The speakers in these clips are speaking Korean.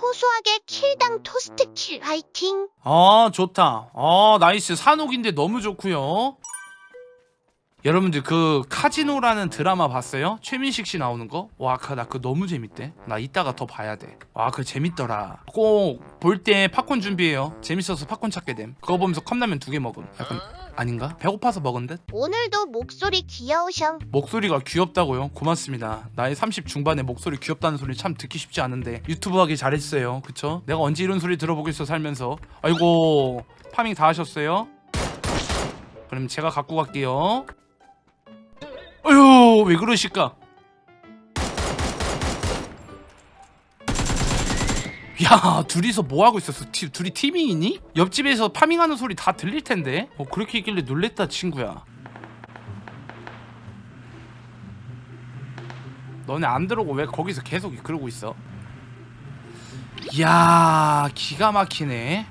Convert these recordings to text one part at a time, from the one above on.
소소하게 킬당 토스트 킬 화이팅. 아 좋다. 아 나이스. 산옥인데 너무 좋고요 여러분들 그 카지노라는 드라마 봤어요? 최민식 씨 나오는 거? 와, 그, 나 그거 너무 재밌대. 나 이따가 더 봐야 돼. 와, 그거 재밌더라. 꼭 볼 때 팝콘 준비해요. 재밌어서 팝콘 찾게 됨. 그거 보면서 컵라면 두 개 먹음. 약간 아닌가? 배고파서 먹은 듯? 오늘도 목소리 귀여우셔. 목소리가 귀엽다고요? 고맙습니다. 나이 30 중반에 목소리 귀엽다는 소리 참 듣기 쉽지 않은데 유튜브 하기 잘했어요. 그쵸? 내가 언제 이런 소리 들어보겠어 살면서. 아이고 파밍 다 하셨어요? 그럼 제가 갖고 갈게요. 왜 그러실까? 야 둘이서 뭐 하고 있었어? 티- 둘이 팀이니? 옆집에서 파밍하는 소리 다 들릴 텐데. 어 그렇게 있길래 놀랬다 친구야. 너네 안 들어오고 왜 거기서 계속 그러고 있어? 이야 기가 막히네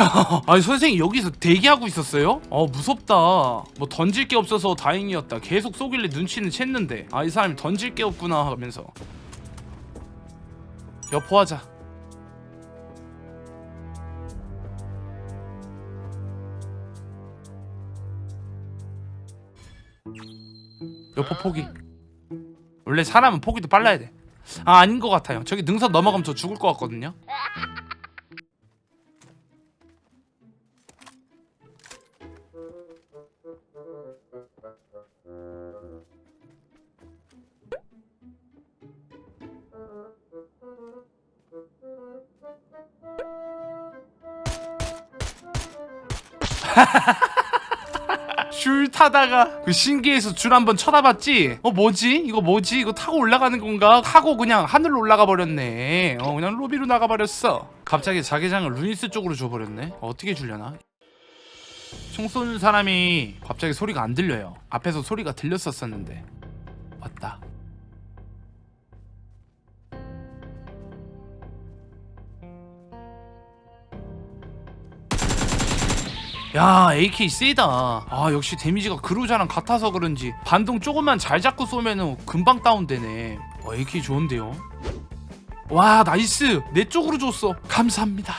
아니 선생님 여기서 대기하고 있었어요? 어 무섭다. 뭐 던질 게 없어서 다행이었다. 계속 쏘길래 눈치는 챘는데 아 이 사람이 던질 게 없구나 하면서 여포하자. 여포 포기. 원래 사람은 포기도 빨라야 돼. 아 아닌 것 같아요. 저기 능선 넘어가면 저 죽을 것 같거든요. 줄 타다가 그 신기해서 줄 한번 쳐다봤지? 어 뭐지? 이거 뭐지? 이거 타고 올라가는 건가? 타고 그냥 하늘로 올라가 버렸네. 어 그냥 로비로 나가 버렸어. 갑자기 자기장을 루이스 쪽으로 줘버렸네. 어떻게 주려나? 총 쏘는 사람이 갑자기 소리가 안 들려요. 앞에서 소리가 들렸었었는데 왔다. 야 AK 세다. 아 역시 데미지가 그루자랑 같아서 그런지 반동 조금만 잘 잡고 쏘면은 금방 다운되네. 어 AK 좋은데요? 와 나이스! 내 쪽으로 줬어. 감사합니다.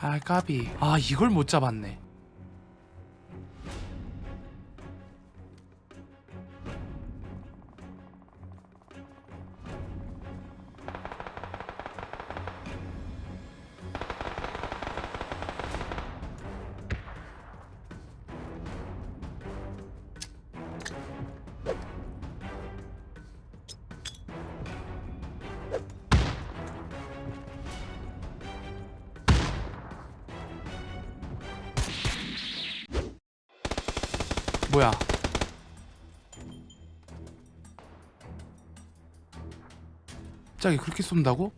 아 까비. 아 이걸 못 잡았네 뭐야 갑자기 그렇게 쏜다고?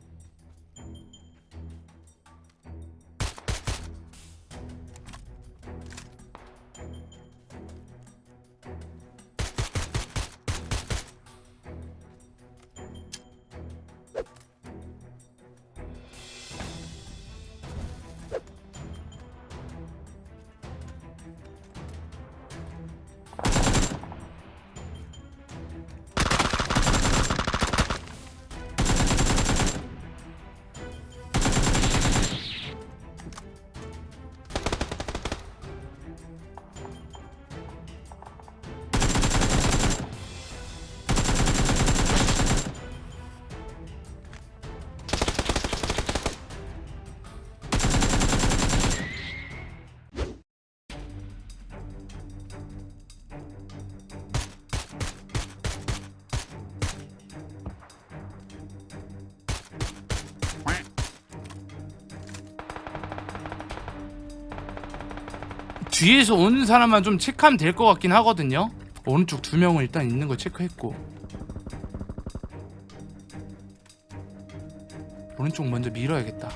뒤에서 오는 사람만 좀 체크하면 될 것 같긴 하거든요. 오른쪽 두 명은 일단 있는 거 체크했고 오른쪽 먼저 밀어야겠다.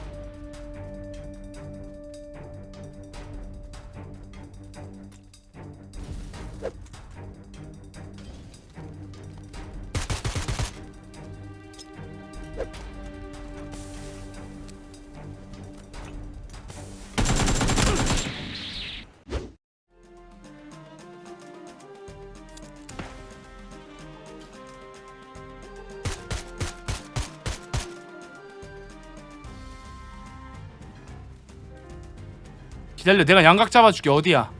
기다려. 내가 양각 잡아줄게. 어디야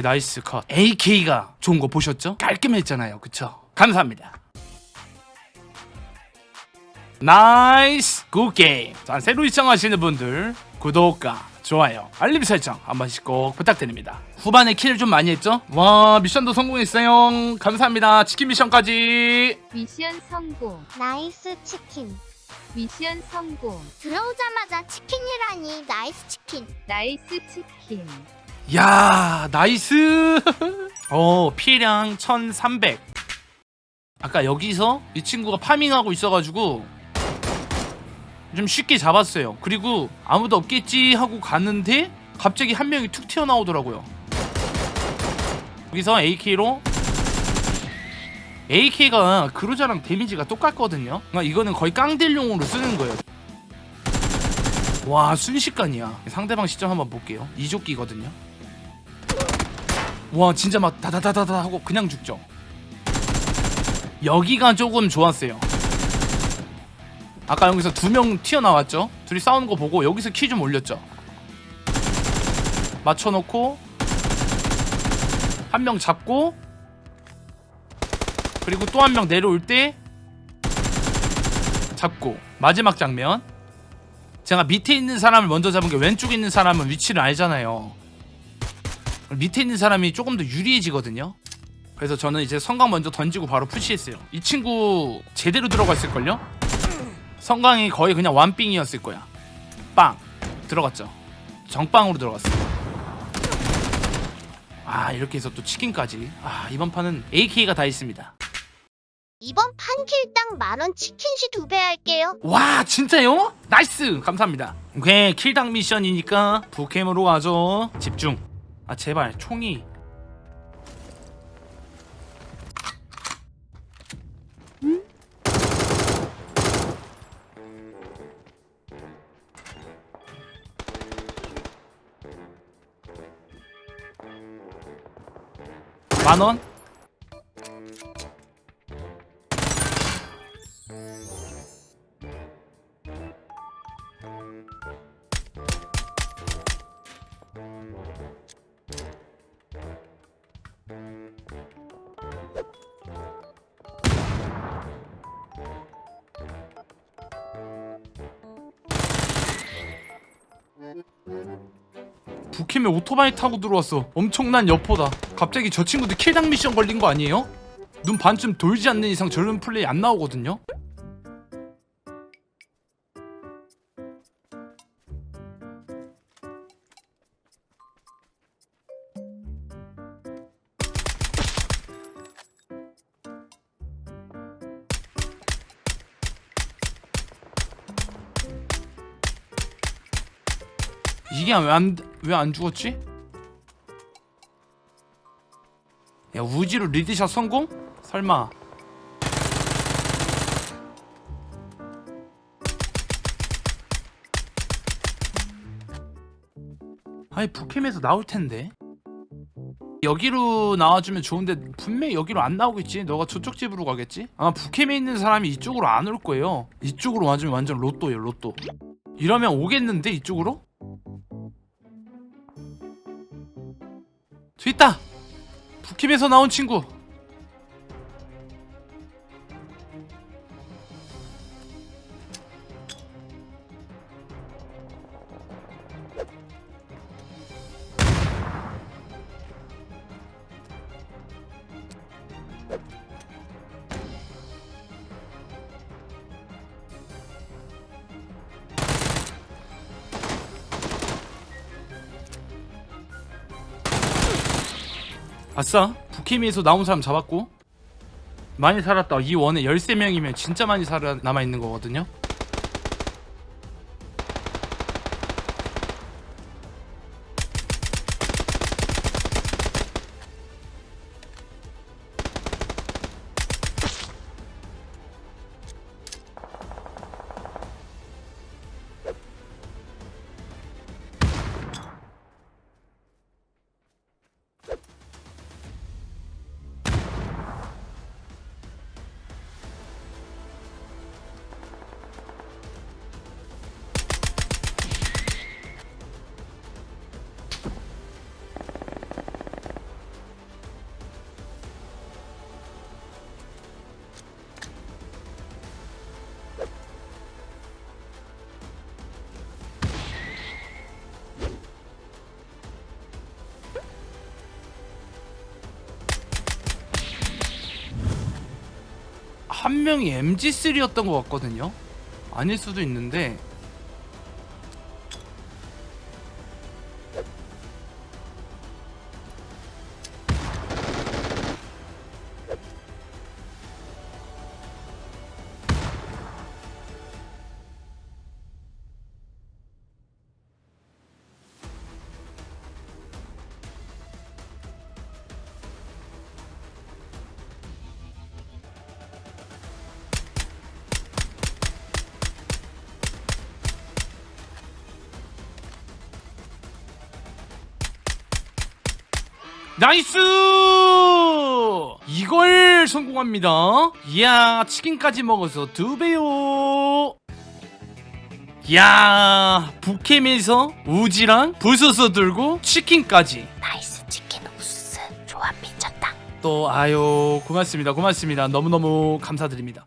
오케이 나이스 컷 AK가 좋은 거 보셨죠? 깔끔했잖아요 그쵸? 감사합니다 나이스 굿 게임 자 새로 시청하시는 분들 구독과 좋아요 알림 설정 한 번씩 꼭 부탁드립니다 후반에 킬좀 많이 했죠? 와 미션도 성공했어요 감사합니다 치킨 미션까지 미션 성공. 나이스 치킨. 미션 성공. 들어오자마자 치킨이라니 나이스 치킨. 나이스 치킨. 야 나이스. 어 피해량 1300 아까 여기서 이 친구가 파밍하고 있어가지고 좀 쉽게 잡았어요. 그리고 아무도 없겠지 하고 가는데 갑자기 한 명이 툭 튀어나오더라고요. 여기서 AK로. AK가 그루자랑 데미지가 똑같거든요. 그러니까 이거는 거의 깡딜용으로 쓰는 거예요. 와 순식간이야. 상대방 시점 한번 볼게요. 이조끼거든요 와 진짜 막 다다다다다 하고 그냥 죽죠. 여기가 조금 좋았어요. 아까 여기서 두 명 튀어나왔죠? 둘이 싸우는 거 보고 여기서 키 좀 올렸죠? 맞춰놓고 한 명 잡고 그리고 또 한 명 내려올 때 잡고 마지막 장면. 제가 밑에 있는 사람을 먼저 잡은 게 왼쪽에 있는 사람은 위치를 알잖아요 밑에 있는 사람이 조금 더 유리해지거든요. 그래서 저는 이제 성광 먼저 던지고 바로 푸시했어요. 이 친구 제대로 들어갔을걸요? 성광이 거의 그냥 완빙이었을 거야. 빵 들어갔죠. 정빵으로 들어갔어요. 아 이렇게 해서 또 치킨까지. 아 이번 판은 AK가 다 있습니다. 이번 판 킬당 만원 치킨시 두 배 할게요. 와 진짜요? 나이스 감사합니다. 오케이 킬당 미션이니까 부캠으로 가죠. 집중. 아 제발 총이 만 원? 부캠에 오토바이 타고 들어왔어. 엄청난 여포다. 갑자기 저 친구도 킬당 미션 걸린 거 아니에요? 눈 반쯤 돌지 않는 이상 저런 플레이 안 나오거든요. 이게 왜 안 왜 안 죽었지? 야 우지로 리드샷 성공? 설마 아니 부캠에서 나올 텐데 여기로 나와주면 좋은데 분명히 여기로 안 나오겠지 너가 저쪽 집으로 가겠지 아마 부캠에 있는 사람이 이쪽으로 안 올 거예요 이쪽으로 와주면 완전 로또예요 로또 이러면 오겠는데 이쪽으로? 저 있다! 북캠에서 나온 친구 아싸? 북케미에서 나온 사람 잡았고? 많이 살았다. 이 원에 13명이면 진짜 많이 살아 남아있는 거거든요 한 명이 MG3였던 것 같거든요. 아닐 수도 있는데 나이스! 이걸 성공합니다. 이야, 치킨까지 먹어서 두 배요. 이야, 북캠에서 우지랑 부스스 들고 치킨까지. 나이스 치킨 우스. 조합 미쳤다. 또 아유, 고맙습니다. 고맙습니다. 너무너무 감사드립니다.